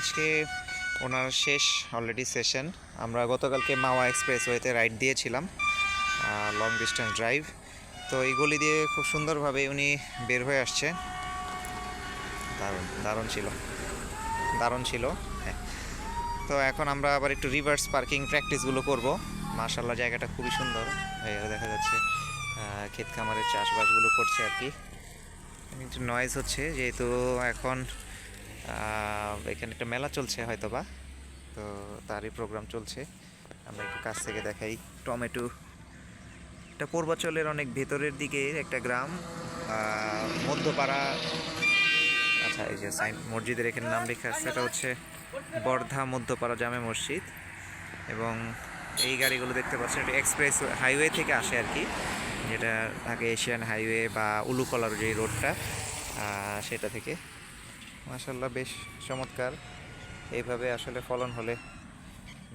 আজকে ওনার শেষ already session আমরা গতকালকে মাওয়া এক্সপ্রেসওয়েতে রাইড দিয়েছিলাম লং ডিস্টেন্স ড্রাইভ তো এই গলি দিয়ে খুব সুন্দরভাবে উনি বের হয়ে আসছে। দারুণ দারুণ ছিল দারুণ ছিল হ্যাঁ। তো এখন আমরা আবার একটু রিভার্স পার্কিং প্র্যাকটিসগুলো করব। মার্শাল্লাহ জায়গাটা খুবই সুন্দর। দেখা যাচ্ছে ক্ষেত খামারের চাষবাসগুলো করছে আর কি। একটু নয়েজ হচ্ছে, যেহেতু এখন এখানে একটা মেলা চলছে হয়তো বা তো তারই প্রোগ্রাম চলছে। আমরা একটু কাছ থেকে দেখাই। টমেটো। এটা পূর্বাচলের অনেক ভেতরের দিকে একটা গ্রাম। মধ্যপাড়া। আচ্ছা এই যে সাইন মসজিদের এখানে নাম লেখা আছে। এটা হচ্ছে বর্ধা মধ্যপাড়া জামে মসজিদ। এবং এই গাড়িগুলো দেখতে পাচ্ছেন, এটা এক্সপ্রেস হাইওয়ে থেকে আসে আর কি। যেটা থাকে এশিয়ান হাইওয়ে বা উলুকলার যে রোডটা সেটা থেকে। মাসাল্লাহ বেশ চমৎকার। এইভাবে আসলে ফলন হলে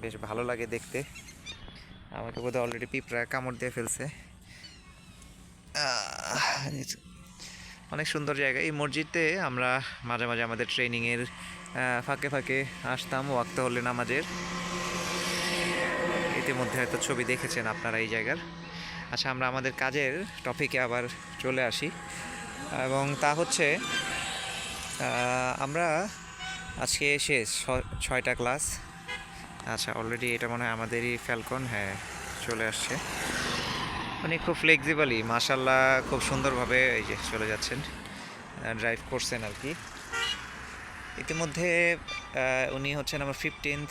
বেশ ভালো লাগে দেখতে। আমাকে বোধহয় অলরেডি পিঁপড়া কামড় দিয়ে ফেলছে। অনেক সুন্দর জায়গা। এই মসজিদে আমরা মাঝে মাঝে আমাদের ট্রেনিংয়ের ফাঁকে ফাঁকে আসতাম ওয়াক্ত হলে নামাজের। ইতিমধ্যে হয়তো ছবি দেখেছেন আপনারা এই জায়গার। আচ্ছা আমরা আমাদের কাজের টপিকে আবার চলে আসি। এবং তা হচ্ছে আমরা আজকে ছ- ছয়টা ক্লাস। আচ্ছা অলরেডি এটা মনে হয় আমাদেরই ফ্যালকন হ্যাঁ চলে আসছে। উনি খুব ফ্লেক্সিবলি মাশাল্লাহ খুব সুন্দরভাবে এই যে চলে যাচ্ছেন ড্রাইভ করছেন আর কি। ইতিমধ্যে উনি হচ্ছেন আমার ফিফটিন্থ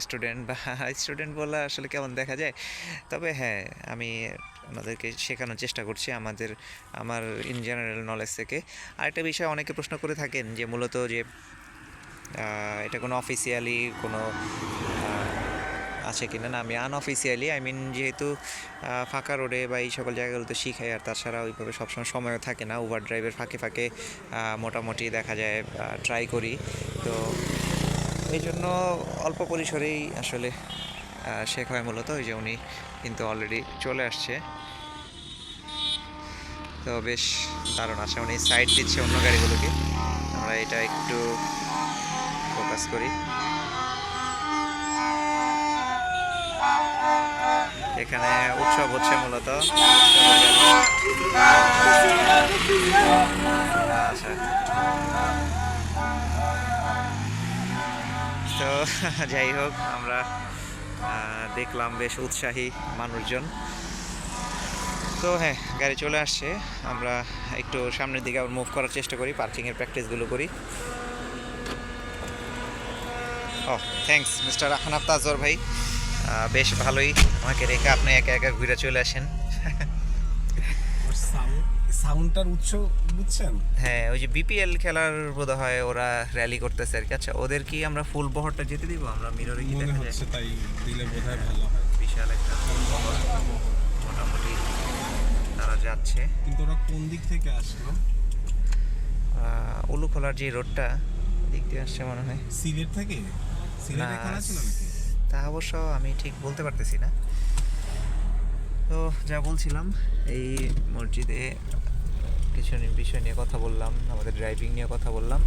স্টুডেন্ট বা স্টুডেন্ট বলা আসলে কেমন দেখা যায়। তবে হ্যাঁ আমি ওনাদেরকে শেখানোর চেষ্টা করছি আমাদের, আমার ইন জেনারেল নলেজ থেকে। আরেকটা বিষয় অনেকে প্রশ্ন করে থাকেন যে মূলত যে এটা কোনো অফিসিয়ালি কোনো আছে কিনা? না, আমি আনঅফিসিয়ালি আই মিন যেহেতু ফাঁকা রোডে বা এই সকল জায়গাগুলোতে শিখাই, আর তাছাড়া ওইভাবে সবসময় সময়ও থাকে না ওভার ড্রাইভের ফাঁকে ফাঁকে মোটামুটি দেখা যায় ট্রাই করি। তো এই জন্য অল্প পরিসরেই আসলে শেখা হয় মূলত, ওই যে উনি কিন্তু অলরেডি চলে আসছে। তো বেশ দারুণ আছে উনি সাইড দিচ্ছে অন্য গাড়িগুলোকে। আমরা এটা একটু ফোকাস করি। এখানে উৎসব হচ্ছে মূলত। আচ্ছা। তো যাই হোক, আমরা দেখলাম বেশ উৎসাহী মানুষজন। তো হ্যাঁ গাড়ি চলে আসছে। আমরা একটু সামনের দিকে আবার মুভ করার চেষ্টা করি পার্কিংয়ের প্র্যাকটিসগুলো করি। ও থ্যাংকস মিস্টার আহনাফ তাজর ভাই। বেশ ভালোই আমাকে রেখে আপনি একা একা ঘুরে চলে আসেন। সাউন্ডটার উৎস বুঝছেন? হ্যাঁ ওই যে বিপিএল খেলার বোধ হয় ওরা র্যালি করতেছে আর কি। আচ্ছা ওদের কি আমরা ফুল বহরটা যেতে দিব? আমরা মিররে কি দেখা যায়। হচ্ছে তাই দিলে বোধহয় ভালো হয়। বিশাল একটা ফুল বহর। মোটামুটি তারা যাচ্ছে। কিন্তু ওরা কোন দিক থেকে আসলো? উলুখোলার যে রোডটা দিক দিয়ে আসছে মনে হয়। সিলেট থেকে? সিলেট এখানে ছিল নাকি? তা অবশ্য আমি ঠিক বলতে পারতেছি না। তো যা বলছিলাম এই মসজিদে কিছু বিষয় নিয়ে কথা বললাম, আমাদের ড্রাইভিং নিয়ে কথা বললাম।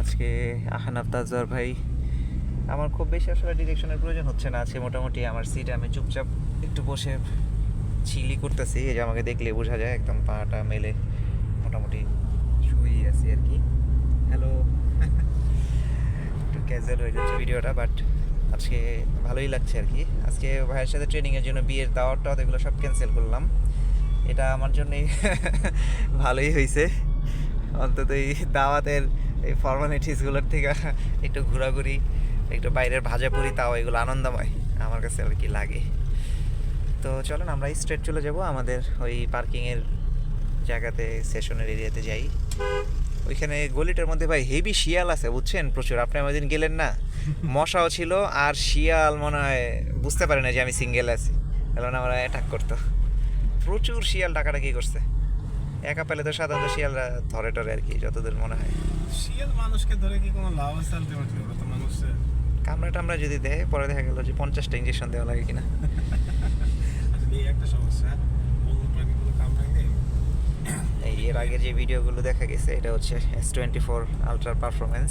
আজকে আহানাব তাজর ভাই, আমার খুব বেশি আসলে ডিরেকশনের প্রয়োজন হচ্ছে না, আজকে মোটামুটি আমার সিটে আমি চুপচাপ একটু বসে চিলি করতেছি, এই যে আমাকে দেখলে বোঝা যায়, একদম পাটা মেলে মোটামুটি শুয়ে আছি আর কি। হ্যালো একটু ক্যাজুয়াল হয়ে যাচ্ছে ভিডিওটা বাট আজকে ভালোই লাগছে আর কি। আজকে ভাইয়ের সাথে ট্রেনিংয়ের জন্য বিয়ের দাওয়ারটা এগুলো সব ক্যান্সেল করলাম। এটা আমার জন্যই ভালোই হয়েছে অন্তত এই দাওয়াতের এই ফর্মালিটিসগুলোর থেকে একটু ঘোরাঘুরি, একটু বাইরের ভাজা ভাজাপুরি তাও এগুলো আনন্দময় আমার কাছে আর কি লাগে। তো চলুন আমরা স্ট্রেট চলে যাব আমাদের ওই পার্কিংয়ের জায়গাতে সেশনের এরিয়াতে যাই। ওইখানে গলিটার মধ্যে ভাই হেভি শিয়াল আছে, বুঝছেন? প্রচুর। আপনি আমাদের গেলেন না? মশাও ছিল আর শিয়াল মনে হয় বুঝতে পারে না যে আমি সিঙ্গেল আছি। কারণ আমরা অ্যাটাক করতো। প্রচুর শিয়াল ডাকাডাকি করছে। একা পেলে তো সাধারণত শিয়ালরা ধরে টরে আর কি যতদূর মনে হয়। শিয়াল মানুষকে ধরে কি কোনো লাভ আছে আলটিমেটলি ওরা তো মানুষের? কামড়া টামড়া যদি দেয় পরে দেখা গেল যে পঞ্চাশটা ইঞ্জেকশন দেওয়া লাগে কিনা। আসলে এই একটা সমস্যা। বন্য প্রাণীগুলো কামড়াইলে এই এর আগে যে ভিডিওগুলো দেখা গেছে এটা হচ্ছে S twenty four ultra performance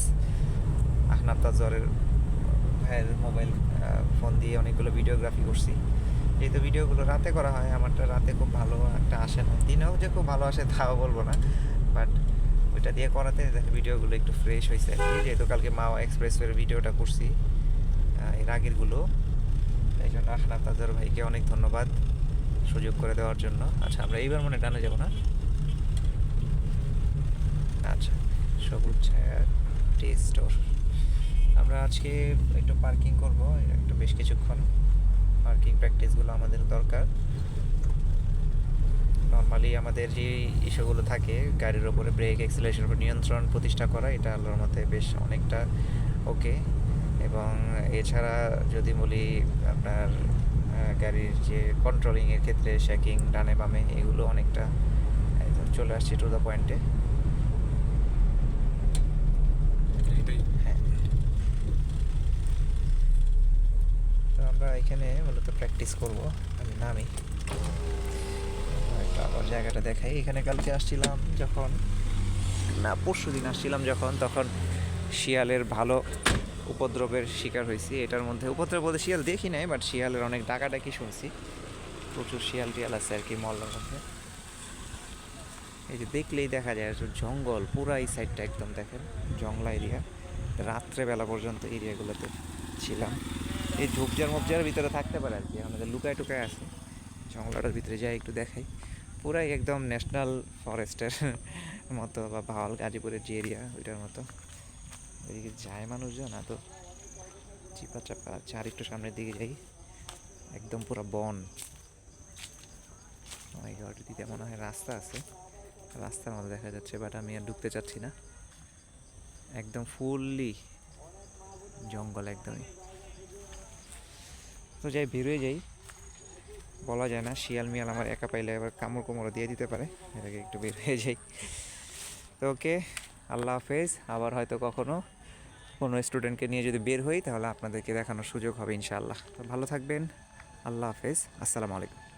Ahnab তাজরের ভাইয়ের মোবাইল ফোন দিয়ে অনেকগুলো ভিডিওগ্রাফি করছি। যেহেতু ভিডিওগুলো রাতে করা হয়, আমারটা রাতে খুব ভালো একটা আসে না। দিনেও যে খুব ভালো আসে তাও বলব না বাট ওইটা দিয়ে করাতে দেখে, ভিডিওগুলো একটু ফ্রেশ হয়েছে আর কি। যেহেতু কালকে মাওয়া এক্সপ্রেসওয়ের ভিডিওটা করছি এর আগেরগুলো। এই জন্য আহনাব তাজর ভাইকে অনেক ধন্যবাদ সুযোগ করে দেওয়ার জন্য। আচ্ছা আমরা এইবার মনে ডানে যাব না? আচ্ছা সবুজ ছায়া টি স্টোর আমরা আজকে একটু পার্কিং করব, একটু বেশ কিছুক্ষণ। পার্কিং প্র্যাকটিসগুলো আমাদের দরকার। নর্মালি আমাদের যে ইস্যুগুলো থাকে, গাড়ির ওপরে ব্রেক এক্সিলেশন উপর নিয়ন্ত্রণ প্রতিষ্ঠা করা, এটা আল্লাহর মধ্যে বেশ অনেকটা ওকে এবং এছাড়া যদি বলি আপনার গাড়ির যে কন্ট্রোলিংয়ের ক্ষেত্রে শেকিং ডানে বামে, এগুলো অনেকটা চলে আসছে টু দ্য পয়েন্টে এটাই হ্যাঁ তো আমরা এখানে মূলত প্র্যাকটিস করব। আমি নামি। একটা আবার জায়গাটা দেখাই। এখানে কালকে আসছিলাম যখন, না, পরশু দিন আসছিলাম যখন, তখন শিয়ালের ভালো উপদ্রবের শিকার হয়েছি। এটার মধ্যে উপদ্রব বলতে শিয়াল দেখি নাই বাট শিয়ালের অনেক ডাকাডাকি শুনছি। প্রচুর শিয়াল টিয়াল আছে আর কি মহল্লার মধ্যে। এই যে দেখলেই দেখা যায় জঙ্গল পুরা এই সাইডটা একদম দেখেন জংলা এরিয়া। রাত্রেবেলা পর্যন্ত এরিয়াগুলোতে ছিলাম। এই ঝোপঝাড় মুপঝাড়ের ভিতরে থাকতে পারে আর কি। আমাদের লুকায় টুকায় আছে। জঙ্গলটার ভিতরে যাই একটু দেখাই। পুরাই একদম ন্যাশনাল ফরেস্টের মতো বা ভাওয়াল গাজীপুরের যে এরিয়া, ওইটার মতো। এদিকে যায় মানুষজন না তো চিপা চাপা আর একটু সামনের দিকে যাই। একদম পুরো বন। গড দিতে মনে হয় রাস্তা আছে, রাস্তার মধ্যে দেখা যাচ্ছে বাট আমি আর ঢুকতে চাচ্ছি না। একদম ফুললি জঙ্গল একদমই। তো যাই, বেরোয় যাই। বলা যায় না, শিয়াল মিয়াল আমার একা পাইলে এবার কামড় কোমড় দিয়ে দিতে পারে। এটাকে একটু বের হয়ে যাই। তো ওকে, আল্লাহ হাফেজ। আবার হয়তো কখনও কোনো স্টুডেন্টকে নিয়ে যদি বের হই, তাহলে আপনাদেরকে দেখানোর সুযোগ হবে ইনশাআল্লাহ। তো ভালো থাকবেন। আল্লাহ হাফেজ। আসসালামু আলাইকুম।